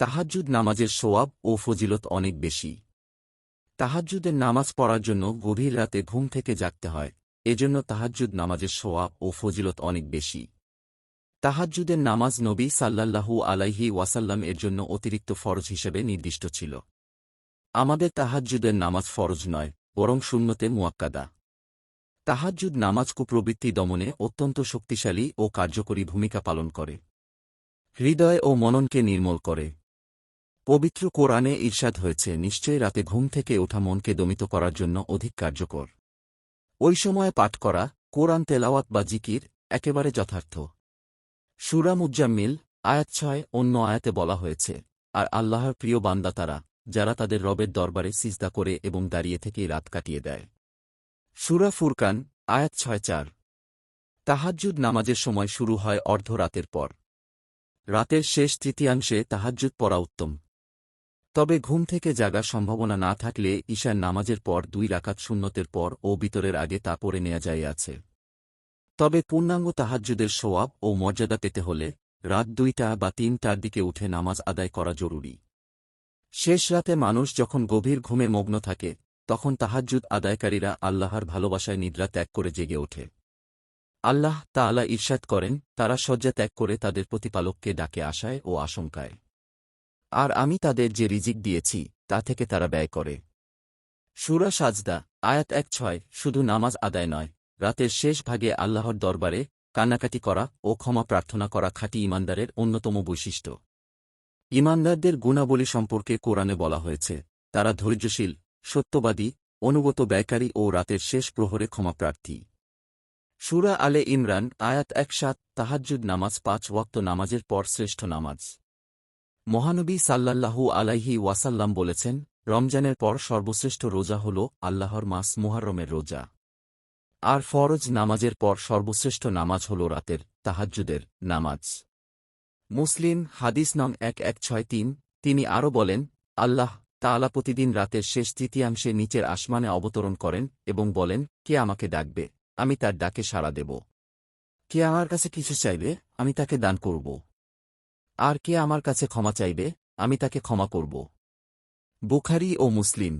তাহাজ্জুদ নামাজের সোয়াব ও ফজিলত অনেক বেশি। তাহাজ্জুদের নামাজ পড়ার জন্য গভীর রাতে ঘুম থেকে জাগতে হয়, এজন্য তাহাজ্জুদ নামাজের সোয়াব ও ফজিলত অনেক বেশি। তাহাজ্জুদের নামাজ নবী সাল্লাল্লাহু আলাইহি ওয়াসাল্লাম এর জন্য অতিরিক্ত ফরজ হিসেবে নির্দিষ্ট ছিল। আমাদের তাহাজ্জুদের নামাজ ফরজ নয়, বরং শূন্যতে মুয়াক্কাদা। তাহাজ্জুদ নামাজ কুপ্রবৃত্তি দমনে অত্যন্ত শক্তিশালী ও কার্যকরী ভূমিকা পালন করে। হৃদয় ও মননকে নির্মল করে। পবিত্র কোরআনে ঈর্ষাদ হয়েছে, নিশ্চয়ই রাতে ঘুম থেকে ওঠা মনকে দমিত করার জন্য অধিক কার্যকর। ওই সময়ে পাঠ করা, কোরআন তেলাওয়াত বা জিকির একেবারে যথার্থ। সুরা মুজ্জাম্মিল আয়াত ছয়, অন্য আয়াতে বলা হয়েছে, আর আল্লাহর প্রিয় বান্দা তারা, যারা তাদের রবের দরবারে সিজদা করে এবং দাঁড়িয়ে থেকে রাত কাটিয়ে দেয়। সুরা ফুরকান, আয়াত ছয় চার। তাহাজ্জুদ নামাজের সময় শুরু হয় অর্ধ রাতের পর। রাতের শেষ তৃতীয়াংশে তাহাজ্জুদ পড়া উত্তম। তবে ঘুম থেকে জাগার সম্ভাবনা না থাকলে ঈশার নামাজের পর দুই রাকাত শূন্যতের পর ও বিতরের আগে তা পড়ে নেওয়া যায় আছে। তবে পূর্ণাঙ্গ তাহাজ্জুদের সোয়াব ও মর্যাদা পেতে হলে রাত দুইটা বা তিনটার দিকে উঠে নামাজ আদায় করা জরুরি। শেষ রাতে মানুষ যখন গভীর ঘুমে মগ্ন থাকে, তখন তাহাজ্জুদ আদায়কারীরা আল্লাহর ভালোবাসায় নিদ্রা ত্যাগ করে জেগে ওঠে। আল্লাহ তাআলা ঈর্ষাদ করেন, তারা শয্যা ত্যাগ করে তাদের প্রতিপালককে ডাকে আশায় ও আশঙ্কায়। আর আমি তাদের যে রিজিক দিয়েছি, তা থেকে তারা ব্যয় করে। সুরা সাজদা, আয়াত এক ছয়, শুধু নামাজ আদায় নয়, রাতের শেষ ভাগে আল্লাহর দরবারে কান্নাকাটি করা ও ক্ষমা প্রার্থনা করা খাঁটি ইমানদারের অন্যতম বৈশিষ্ট্য। ইমানদারদের গুণাবলী সম্পর্কে কোরআনে বলা হয়েছে, তারা ধৈর্যশীল, সত্যবাদী, অনুগত ব্যয়কারী ও রাতের শেষ প্রহরে ক্ষমাপ্রার্থী সুরা আলে ইমরান, আয়াত এক সাত, তাহাজ্জুদ নামাজ পাঁচ, ওয়াক্ত নামাজের পর শ্রেষ্ঠ নামাজ। মহানবী সাল্লাল্লাহু আলাইহি ওয়াসাল্লাম বলেছেন, রমজানের পর সর্বশ্রেষ্ঠ রোজা হল আল্লাহর মাস মুহাররমের রোজা। আর ফরজ নামাজের পর সর্বশ্রেষ্ঠ নামাজ হল রাতের তাহাজ্জুদের নামাজ। মুসলিম হাদিস নং এক এক ছয় তিন, তিনি আরও বলেন, আল্লাহ তাআলা প্রতিদিন রাতের শেষ তৃতীয়াংশে নিচের আসমানে অবতরণ করেন এবং বলেন, কে আমাকে ডাকবে, আমি তার ডাকে সাড়া দেব। কে আমার কাছে কিছু চাইবে, আমি তাকে দান করব। আর কে আমার কাছে ক্ষমা চাইবে? আমি তাকে ক্ষমা করব। বুখারি ও মুসলিম